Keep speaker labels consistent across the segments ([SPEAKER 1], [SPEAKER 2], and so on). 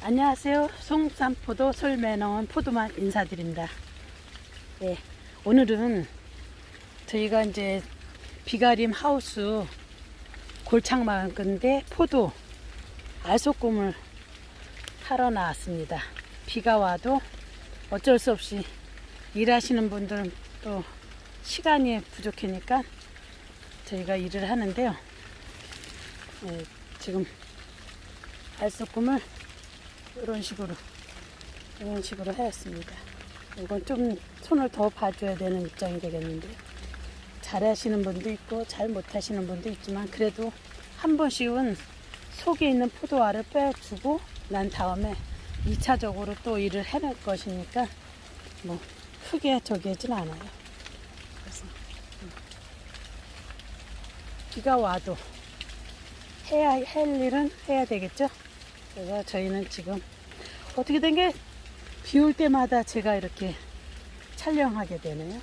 [SPEAKER 1] 안녕하세요. 송산포도 솔매농원 포도만 인사드립니다. 네, 오늘은 저희가 이제 비가림 하우스 골창마을 건데 포도 알소꿈을 하러 나왔습니다. 비가 와도 어쩔 수 없이 일하시는 분들은 또 시간이 부족하니까 저희가 일을 하는데요. 네, 지금 알소꿈을 이런 식으로 이런 식으로 해왔습니다. 이건 좀 손을 더 봐줘야 되는 입장이 되겠는데 잘하시는 분도 있고 잘 못하시는 분도 있지만 그래도 한 번씩은 속에 있는 포도알을 빼주고 난 다음에 2차적으로 또 일을 해낼 것이니까 뭐 크게 저기 하진 않아요. 그래서 음. 비가 와도 해야 할 일은 해야 되겠죠. 그래서 저희는 지금 어떻게 된 게 비 올 때마다 제가 이렇게 촬영하게 되네요.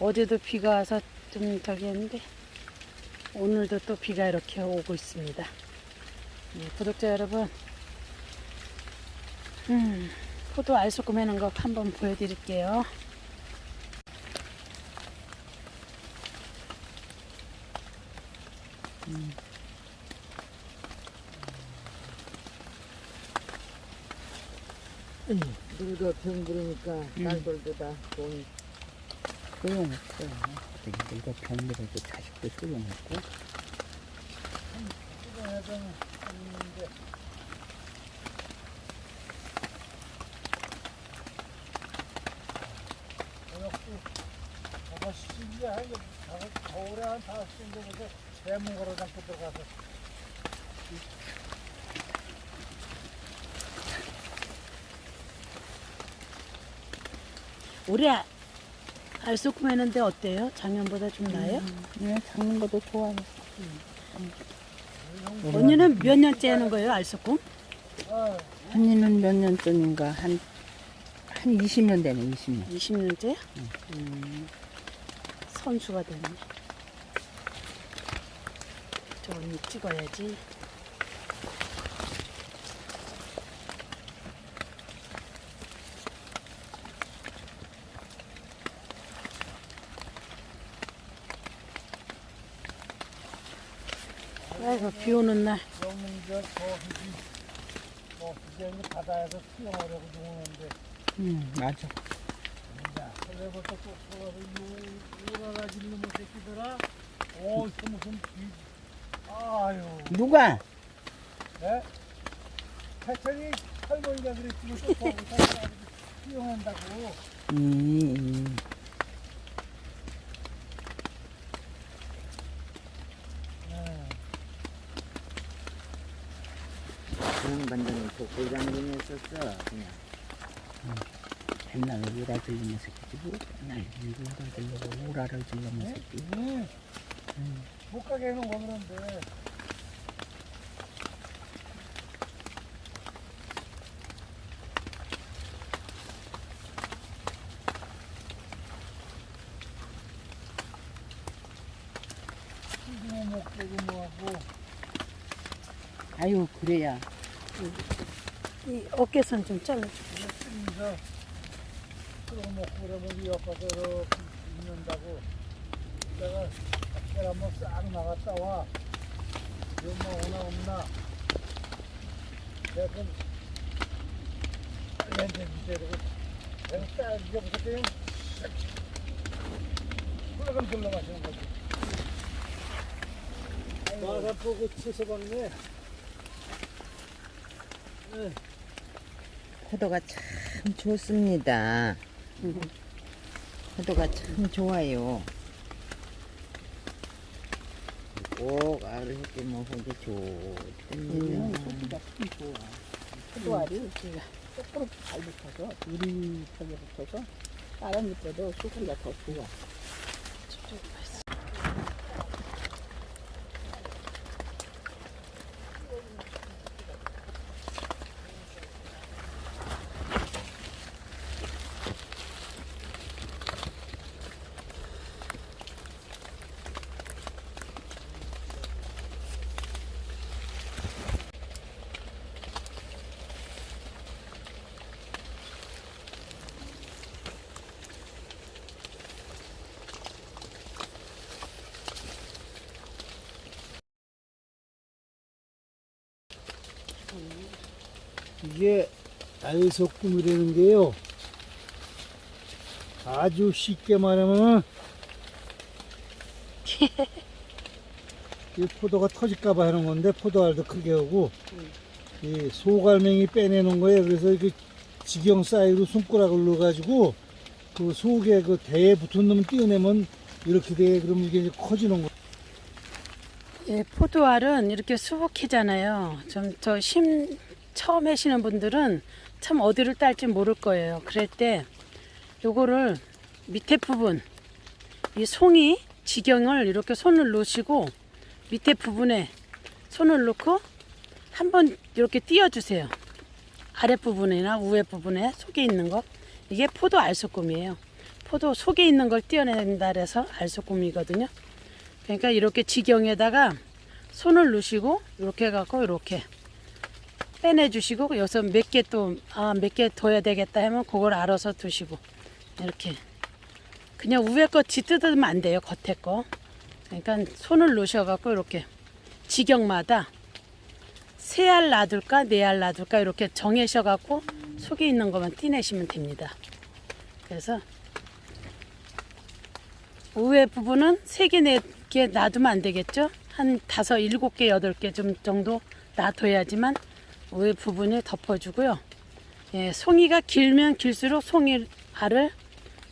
[SPEAKER 1] 어제도 비가 와서 좀 저기 했는데 오늘도 또 비가 이렇게 오고 있습니다. 네, 구독자 여러분, 음, 포도 알소금 해는 거 한번 보여드릴게요.
[SPEAKER 2] 누가 병 부르니까
[SPEAKER 1] 음.
[SPEAKER 2] 딸들보다 돈이
[SPEAKER 3] 소용없어. 되게 늙어 병들어도 자식도 소용없고.
[SPEAKER 2] 겨울에 한 다섯 시인데 그게 대문고로 잡고 들어가서
[SPEAKER 1] 올해 알소금 했는데 어때요? 작년보다 좀 나아요?
[SPEAKER 3] 네, 작는 것도 좋아요.
[SPEAKER 1] 언니는 몇 년째 하는 거예요, 알소금?
[SPEAKER 3] 언니는 몇 년 전인가 한, 한 20년 되네, 20년.
[SPEAKER 1] 20년째? 음, 선수가 됐네. 저 언니 찍어야지. 아이고, 비 오는 날.
[SPEAKER 2] 영문저 저기 뭐 이제 바다에서 수영하려고 누우는데
[SPEAKER 3] 음, 맞아.
[SPEAKER 2] 야 그래부터 꼭 서가서 요라라질 놈의 새끼들아 어디서 무슨 비 아유
[SPEAKER 3] 누가?
[SPEAKER 2] 네? 태철이 할머니가 그랬지 뭐 거기 가서 수영한다고
[SPEAKER 3] 음, 음.
[SPEAKER 2] 네.
[SPEAKER 4] 그런 반장은 독불장군이 했었어 그냥
[SPEAKER 3] 맨날 오라 질르는 새끼지. 뭐, 맨날 오라 질르고 오라를 질르는 새끼.
[SPEAKER 2] 음. 못 가게 해놓은 거 그런데
[SPEAKER 3] 아유, 그래야.
[SPEAKER 1] 이 어깨선 좀.
[SPEAKER 2] 튀기면서 그러고 먹고 그러면 이 아빠서 이렇게 있는다고 내가 밖에 한번 싹 나갔다 와. 엄마 오나 없나? 내가 그럼 렌즈 밑에 내가 딱 여기서 그냥 싹 그러면 들러가시는 거지. 나가 보고 치서봤네
[SPEAKER 4] 포도가 참 좋습니다 포도가 참 좋아요 꼭 알을 해먹으기
[SPEAKER 3] 음,
[SPEAKER 4] 좋답니다
[SPEAKER 3] 소리가 참 좋아.
[SPEAKER 1] 포도알이 이렇게
[SPEAKER 3] 거꾸로 잘 붙어서, 우리하게 붙어서, 다른 잎보다 소리가 더 좋아.
[SPEAKER 2] 이게 알속금이라는 게요. 아주 쉽게 말하면 이 포도가 터질까봐 하는 건데 포도알도 크게 하고 이 소갈맹이 빼내는 거예요. 그래서 그 직영 사이로 손가락을 넣어가지고 그 속에 그 대에 붙은 놈 띄어내면 이렇게 돼. 그러면 이게 이제 커지는 거.
[SPEAKER 1] 예, 포도알은 이렇게 수북해잖아요. 좀 저 심 처음 하시는 분들은 참 어디를 딸지 모를 거예요. 그럴 때 요거를 밑에 부분 이 송이 지경을 이렇게 손을 놓으시고 밑에 부분에 손을 놓고 한번 이렇게 띄워주세요. 아랫 부분이나 위에 부분에 속에 있는 거 이게 포도 알소금이에요. 포도 속에 있는 걸 띄어낸다 그래서 알소금이거든요. 그러니까 이렇게 지경에다가 손을 넣으시고 이렇게 해갖고 이렇게 빼내주시고 여기서 몇 개 또 아 몇 개 둬야 되겠다 하면 그걸 알아서 두시고 이렇게. 그냥 위에 거 짓뜯으면 안 돼요 겉에 거. 그러니까 손을 놓으셔갖고 이렇게 지경마다 세 알 놔둘까 네 알 놔둘까 이렇게 정하셔갖고 속에 있는 것만 떼내시면 됩니다. 그래서 우회 부분은 세 개, 네 개 놔두면 안 되겠죠? 한 다섯, 일곱 개, 여덟 개 좀 정도 놔둬야지만 우회 부분을 덮어주고요. 예, 송이가 길면 길수록 송이 알을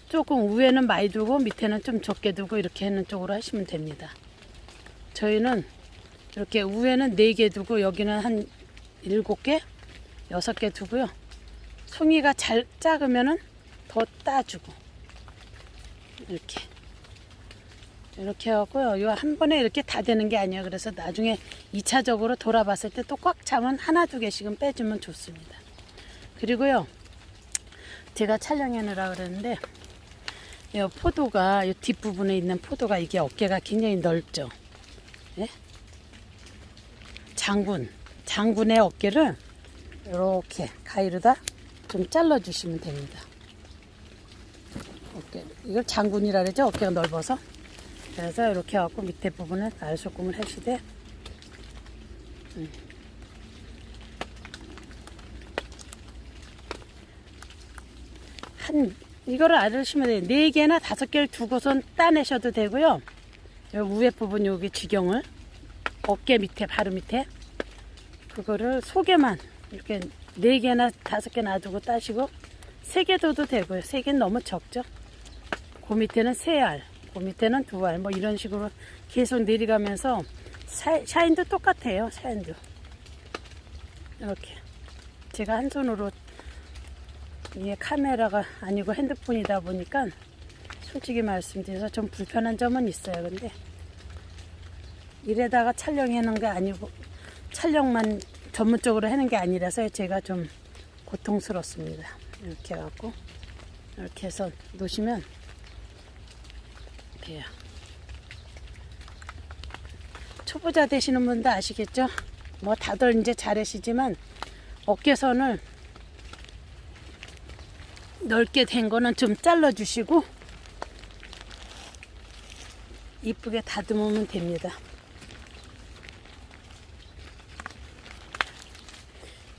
[SPEAKER 1] 조금 위에는 많이 두고 밑에는 좀 적게 두고 이렇게 하는 쪽으로 하시면 됩니다. 저희는 이렇게 위에는 네개 두고 여기는 한 일곱 개, 여섯 개 두고요. 송이가 잘 작으면은 더 따주고 이렇게 이렇게 하고요. 요 한 번에 이렇게 다 되는 게 아니에요. 그래서 나중에 2차적으로 돌아봤을 때 또 꽉 차면 하나 두 개씩은 빼주면 좋습니다. 그리고요. 제가 촬영해느라 그랬는데 이 포도가 이 뒷부분에 있는 포도가 이게 어깨가 굉장히 넓죠. 예? 장군, 장군의 어깨를 이렇게 가위로다 좀 잘라 주시면 됩니다. 어깨 이걸 장군이라 그러죠. 어깨가 넓어서. 그래서 이렇게 해갖고 밑에 부분에 알소금을 하시되 음. 한 이거를 알으시면 돼요. 네 개나 다섯 개를 두고선 따내셔도 되고요. 요 위에 부분 여기 지경을 어깨 밑에 바로 밑에 그거를 속에만 이렇게 네 개나 다섯 개 놔두고 따시고 세개 둬도 되고요. 세 개는 너무 적죠. 그 밑에는 세 알, 그 밑에는 두 알, 뭐 이런 식으로 계속 내려가면서 샤, 샤인도 똑같아요. 샤인도 이렇게 제가 한 손으로 이게 카메라가 아니고 핸드폰이다 보니까 솔직히 말씀드려서 좀 불편한 점은 있어요. 근데 이래다가 촬영하는 게 아니고 촬영만 전문적으로 하는 게 아니라서 제가 좀 고통스럽습니다. 이렇게 해갖고 이렇게 해서 놓으시면 돼요. 초보자 되시는 분도 아시겠죠? 뭐 다들 이제 잘하시지만 어깨선을 넓게 된 거는 좀 잘라 주시고 이쁘게 다듬으면 됩니다.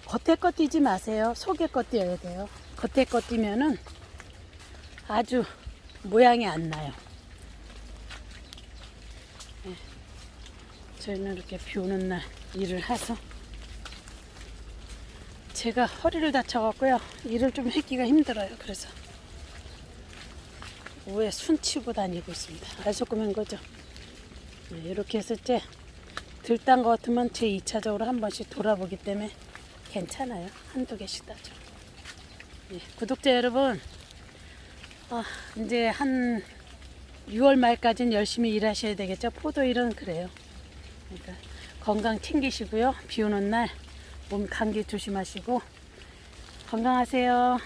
[SPEAKER 1] 겉에 거 띄지 마세요. 속에 거 띄어야 돼요. 겉에 거 띄면은 아주 모양이 안 나요. 저희는 이렇게 비 오는 날 일을 해서 제가 허리를 다쳐갖고요. 일을 좀 하기가 힘들어요. 그래서 위에 순 치고 다니고 있습니다. 알소금인 거죠. 네, 이렇게 했을 때 들딴 것 같으면 제 2차적으로 한 번씩 돌아보기 때문에 괜찮아요. 한두 개씩 따죠. 네, 구독자 여러분, 아, 이제 한 6월 말까지는 열심히 일하셔야 되겠죠. 포도 일은 그래요. 그러니까 건강 챙기시고요. 비 오는 날 몸 감기 조심하시고 건강하세요.